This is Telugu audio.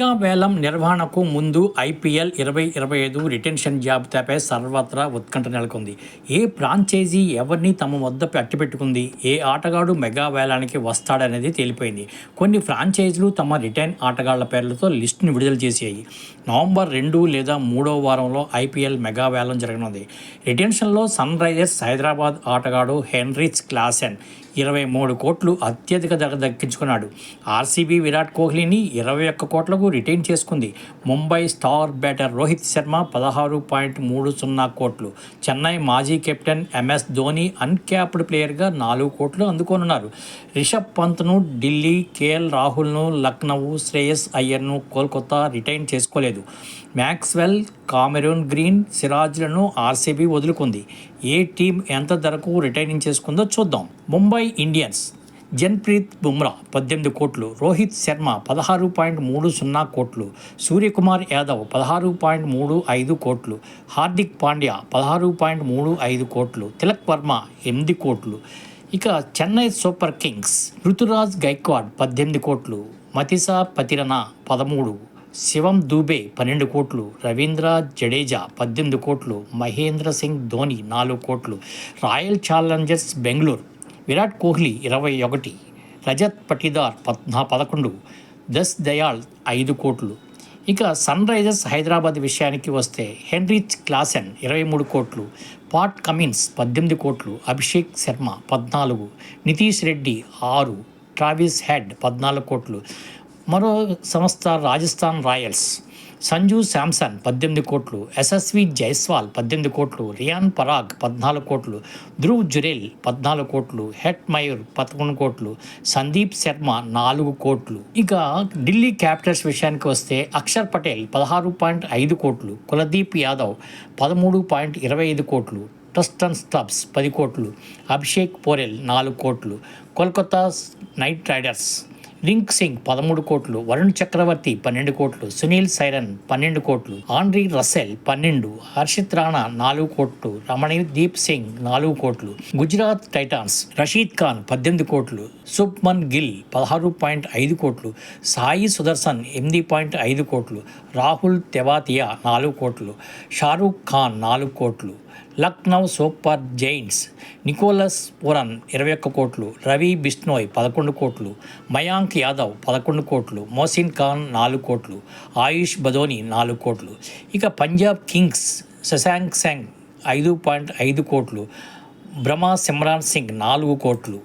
మెగా నిర్వహణకు ముందు ఐపీఎల్ ఇరవై ఇరవై ఐదు రిటెన్షన్ జాబితాపై సర్వత్రా ఉత్కంఠ నెలకొంది. ఏ ఫ్రాంచైజీ ఎవరిని తమ వద్ద అట్టిపెట్టుకుంది? ఏ ఆటగాడు మెగావేలానికి వస్తాడనేది తేలిపోయింది. కొన్ని ఫ్రాంచైజీలు తమ రిటైన్ ఆటగాళ్ళ పేర్లతో లిస్టును విడుదల చేసాయి నవంబర్ రెండు లేదా మూడో వారంలో ఐపీఎల్ మెగావేలం జరగనుంది. రిటెన్షన్లో సన్ రైజర్స్ హైదరాబాద్ ఆటగాడు హెన్రిచ్ క్లాసెన్ ఇరవై మూడు కోట్లు అత్యధిక ధర దక్కించుకున్నాడు. ఆర్సీబీ విరాట్ కోహ్లీని ఇరవై ఒక్క కోట్లకు రిటైన్ చేసుకుంది. ముంబై స్టార్ బ్యాటర్ రోహిత్ శర్మ పదహారు పాయింట్ మూడు సున్నా కోట్లు. చెన్నై మాజీ కెప్టెన్ ఎంఎస్ ధోని అన్క్యాప్డ్ ప్లేయర్గా నాలుగు కోట్లు అందుకోనున్నారు. రిషబ్ పంత్ను ఢిల్లీ కేఎల్ రాహుల్ను లక్నౌ శ్రేయస్ అయ్యర్ను కోల్కతా రిటైన్ చేసుకోలేదు. మ్యాక్స్వెల్ కామెరూన్ గ్రీన్ సిరాజ్లను ఆర్సీబీ వదులుకుంది. ఏ టీం ఎంత ధరకు రిటైనింగ్ చేసుకుందో చూద్దాం. ముంబై ఇండియన్స్ జన్ప్రీత్ బుమ్రా పద్దెనిమిది కోట్లు రోహిత్ శర్మ పదహారు పాయింట్ మూడు సున్నా కోట్లు సూర్యకుమార్ యాదవ్ పదహారు పాయింట్ మూడు ఐదు కోట్లు హార్దిక్ పాండ్యా పదహారు పాయింట్ మూడు ఐదు కోట్లు తిలక్ వర్మ ఎనిమిది కోట్లు. ఇక చెన్నై సూపర్ కింగ్స్ ఋతురాజ్ గైక్వాడ్ పద్దెనిమిది కోట్లు మతిసా పతిరన పదమూడు. శివం దూబే పన్నెండు కోట్లు రవీంద్ర జడేజా పద్దెనిమిది కోట్లు మహేంద్ర సింగ్ ధోని నాలుగు కోట్లు రాయల్ ఛాలెంజర్స్ బెంగళూరు విరాట్ కోహ్లీ ఇరవై ఒకటి రజత్ పటిదార్ పద్నా పదకొండు దస్ దయాళ్ ఐదు కోట్లు. ఇక సన్ రైజర్స్ హైదరాబాద్ విషయానికి వస్తే హెన్రిచ్ క్లాసెన్ ఇరవై మూడు కోట్లు పాట్ కమిన్స్ పద్దెనిమిది కోట్లు అభిషేక్ శర్మ పద్నాలుగు నితీష్ రెడ్డి ఆరు ట్రావిస్ హెడ్ పద్నాలుగు కోట్లు. మరో సంస్థ రాజస్థాన్ రాయల్స్. సంజు శాంసన్ పద్దెనిమిది కోట్లు యశస్వి జైస్వాల్ పద్దెనిమిది కోట్లు రియాన్ పరాగ్ పద్నాలుగు కోట్లు ధ్రువ్ జురేల్ పద్నాలుగు కోట్లు హెట్ మయూర్ పదకొండు కోట్లు సందీప్ శర్మ నాలుగు కోట్లు. ఇక ఢిల్లీ క్యాపిటల్స్ విషయానికి వస్తే అక్షర్ పటేల్ పదహారు పాయింట్ ఐదు కోట్లు కులదీప్ యాదవ్ పదమూడు పాయింట్ ఇరవై ఐదు కోట్లు టస్టన్ స్టబ్స్ పది కోట్లు అభిషేక్ పోరెల్ నాలుగు కోట్లు కోల్కతా నైట్ రైడర్స్ రింక్ సింగ్ పదమూడు కోట్లు వరుణ్ చక్రవర్తి పన్నెండు కోట్లు సునీల్ సైరన్ పన్నెండు కోట్లు ఆండ్రీ రసెల్ పన్నెండు హర్షిత్ రాణా నాలుగు కోట్లు రమణీదీప్ సింగ్ నాలుగు కోట్లు గుజరాత్ టైటాన్స్ రషీద్ ఖాన్ పద్దెనిమిది కోట్లు శుభ్మన్ గిల్ పదహారు పాయింట్ ఐదు కోట్లు సాయి సుదర్శన్ ఎనిమిది పాయింట్ ఐదు కోట్లు రాహుల్ తెవాతియా నాలుగు కోట్లు షారూక్ ఖాన్ నాలుగు కోట్లు. Lucknow Super Giants Nicholas Pooran ఇరవై ఒక్క కోట్లు రవి బిష్నోయ్ పదకొండు కోట్లు మయాంక్ యాదవ్ పదకొండు కోట్లు మోసిన్ ఖాన్ నాలుగు కోట్లు ఆయుష్ బదోని నాలుగు కోట్లు. ఇక పంజాబ్ కింగ్స్ శశాంక్ సెంగ్ ఐదు పాయింట్ ఐదు కోట్లు బ్రహ్మా సిమ్రాన్ సింగ్ నాలుగు కోట్లు.